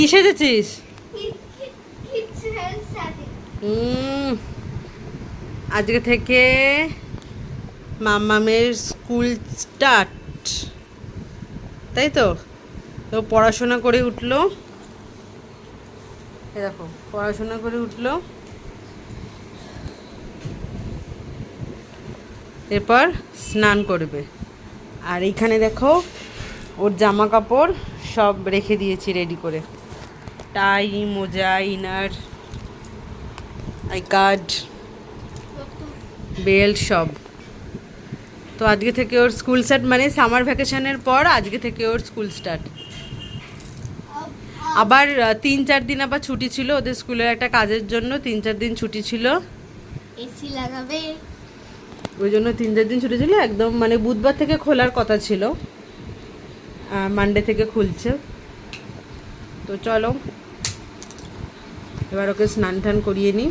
কি সেজেছিস? আজকে থেকে মাম্মামের স্কুল স্টার্ট। তাই তো? তো পড়াশোনা করে উঠল। দেখো, পড়াশোনা করে উঠল। এরপর স্নান করবে। আর এইখানে দেখো, ওর জামা কাপড় সব রেখে দিয়েছি রেডি করে। টাই মোজা ইনার আই কার্ড বেল্ট সব। তো আজকে থেকে ওর স্কুল স্টার্ট মানে সামার ভ্যাকেশনের পর আজকে থেকে ওর স্কুল স্টার্ট। আবার তিন চার দিন আবার ছুটি ছিল ওদের স্কুলের একটা কাজের জন্য তিন চার দিন ছুটি ছিল। এসি লাগাবে। ওই জন্য তিন চার দিন ছুটি ছিল একদম মানে বুধবার থেকে খোলার কথা ছিল। মানডে থেকে খুলছে। তো চলো এবার ওকে স্নান টান করিয়ে নিই।